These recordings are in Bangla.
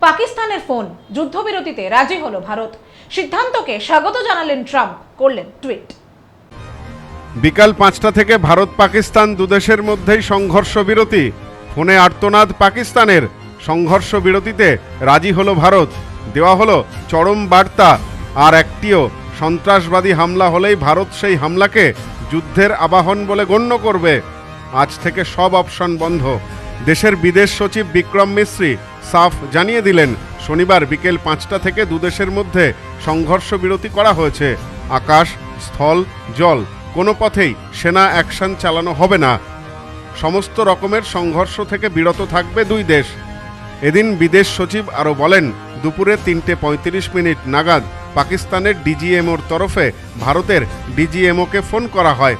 পাকিস্তানের ফোন যুদ্ধবিরতিতে রাজি হলো ভারত। সিদ্ধান্তকে স্বাগত জানালেন ট্রাম্প, করলেন টুইট। বিকাল পাঁচটা থেকে ভারত পাকিস্তান দুদেশের মধ্যেই সংঘর্ষ বিরতি। ফোনে আর্তনাদ পাকিস্তানের। সংঘর্ষ বিরতিতে রাজি হলো ভারত। দেওয়া হলো চরম বার্তা। আর একটিও, সন্ত্রাসবাদী হামলা হলেই ভারত সেই হামলাকে যুদ্ধের আবাহন বলে গণ্য করবে। আজ থেকে সব অপশন বন্ধ। দেশের বিদেশ সচিব বিক্রম মিশ্রি সাফ জানিয়ে দিলেন, শনিবার বিকেল পাঁচটা থেকে দুদেশের মধ্যে সংঘর্ষ বিরতি করা হয়েছে। আকাশ, স্থল, জল, কোনো পথেই সেনা অ্যাকশন চালানো হবে না। সমস্ত রকমের সংঘর্ষ থেকে বিরত থাকবে দুই দেশ। এদিন বিদেশ সচিব আরও বলেন, দুপুরে তিনটে পঁয়ত্রিশ মিনিট নাগাদ পাকিস্তানের ডিজিএমওর তরফে ভারতের ডিজিএমওকে ফোন করা হয়।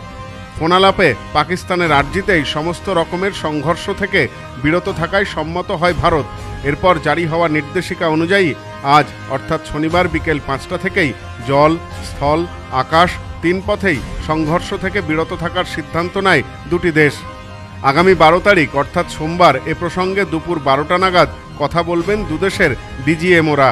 ফোনালাপে পাকিস্তানের আর্জিতেই সমস্ত রকমের সংঘর্ষ থেকে বিরত থাকায় সম্মত হয় ভারত। এরপর জারি হওয়া নির্দেশিকা অনুযায়ী আজ, অর্থাৎ শনিবার বিকেল পাঁচটা থেকেই জল, স্থল, আকাশ তিন পথেই সংঘর্ষ থেকে বিরত থাকার সিদ্ধান্ত নেয় দুটি দেশ। আগামী বারো তারিখ, অর্থাৎ সোমবার, এ প্রসঙ্গে দুপুর বারোটা নাগাদ কথা বলবেন দুদেশের ডিজিএমওরা।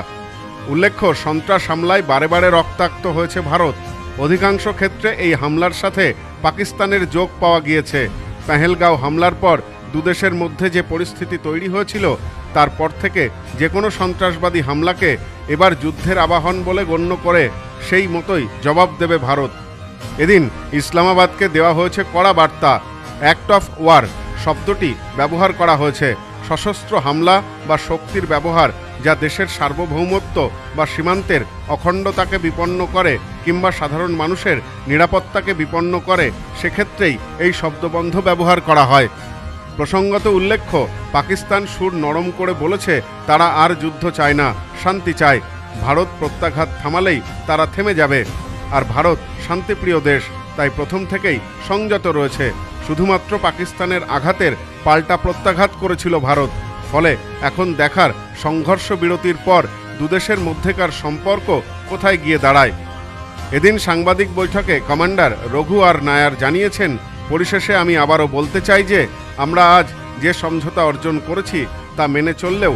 উল্লেখ্য, সন্ত্রাস হামলায় বারে বারে রক্তাক্ত হয়েছে ভারত। অধিকাংশ ক্ষেত্রে এই হামলার সাথে পাকিস্তানের যোগ পাওয়া গিয়েছে। পেহেলগাঁও হামলার পর দুদেশের মধ্যে যে পরিস্থিতি তৈরি হয়েছিল তারপর থেকে যে কোনো সন্ত্রাসবাদী হামলাকে এবার যুদ্ধের আবাহন বলে গণ্য করে সেই মতোই জবাব দেবে ভারত। এদিন ইসলামাবাদকে দেওয়া হয়েছে কড়া বার্তা, অ্যাক্ট অফ ওয়ার শব্দটি ব্যবহার করা হয়েছে। সশস্ত্র হামলা বা শক্তির ব্যবহার যা দেশের সার্বভৌমত্ব বা সীমান্তের অখণ্ডতাকে বিপন্ন করে কিংবা সাধারণ মানুষের নিরাপত্তাকে বিপন্ন করে, সেক্ষেত্রেই এই শব্দবন্ধ ব্যবহার করা হয়। প্রসঙ্গত উল্লেখ্য, পাকিস্তান সুর নরম করে বলেছে, তারা আর যুদ্ধ চায় না, শান্তি চায়। ভারত প্রত্যাঘাত থামালেই তারা থেমে যাবে। আর ভারত শান্তিপ্রিয় দেশ, তাই প্রথম থেকেই সংযত রয়েছে। শুধুমাত্র পাকিস্তানের আঘাতের পাল্টা প্রত্যাঘাত করেছিল ভারত। ফলে এখন দেখার সংঘর্ষ বিরতির পর দুদেশের মধ্যেকার সম্পর্ক কোথায় গিয়ে দাঁড়ায়? এদিন সাংবাদিক বৈঠকে কমান্ডার রঘু আর নায়ার জানিয়েছেন, পরিশেষে আমি আবারও বলতে চাই যে আমরা আজ যে সমঝোতা অর্জন করেছি তা মেনে চললেও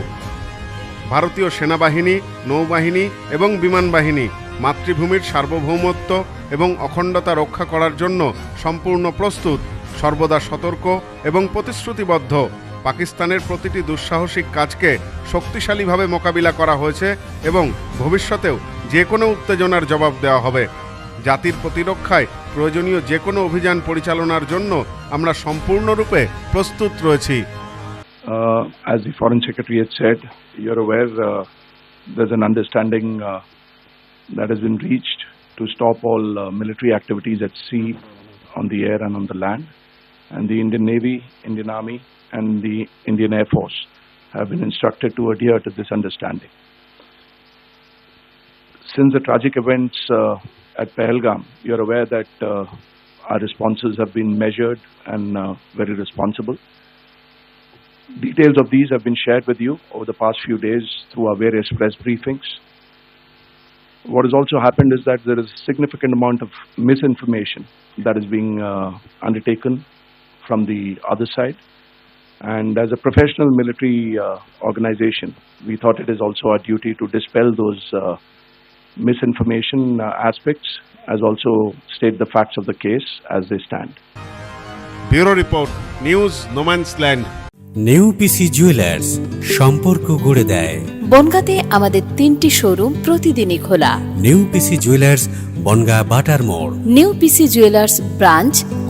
ভারতীয় সেনাবাহিনী, নৌবাহিনী এবং বিমান বাহিনী, মাতৃভূমির সার্বভৌমত্ব এবং অখণ্ডতা রক্ষা করার জন্য সম্পূর্ণ প্রস্তুত, সর্বদা সতর্ক এবং প্রতিশ্রুতিবদ্ধ। পাকিস্তানের প্রতিটি দুঃসাহসিক কাজকে শক্তিশালীভাবে মোকাবিলা করা হয়েছে এবং ভবিষ্যতেও যে কোনো উত্তেজনার জবাব দেওয়া হবে জাতির প্রতিরক্ষায় প্রয়োজনীয় যে কোনো অভিযান পরিচালনার জন্য আমরা সম্পূর্ণরূপে প্রস্তুত রয়েছি on the air and on the land. And the Indian Navy, Indian Army, and the Indian Air Force have been instructed to adhere to this understanding. Since the tragic events uh, at Pahalgam, you're aware that uh, our responses have been measured and uh, very responsible. Details of these have been shared with you over the past few days through our various press briefings. What has also happened is that there is a significant amount of misinformation that is being uh, undertaken from the other side. And as a professional military uh, organization, we thought it is also our duty to dispel those uh, misinformation uh, aspects, as also state the facts of the case as they stand. Bureau report news no man's land New PC jewellers সম্পর্ক গড়ে দেয় বনগাঁতে আমাদের তিনটি শোরুম প্রতিদিনই খোলা নেউপিসি জুয়েলার্স বনগা বাটার মোড় new PC jewellers branch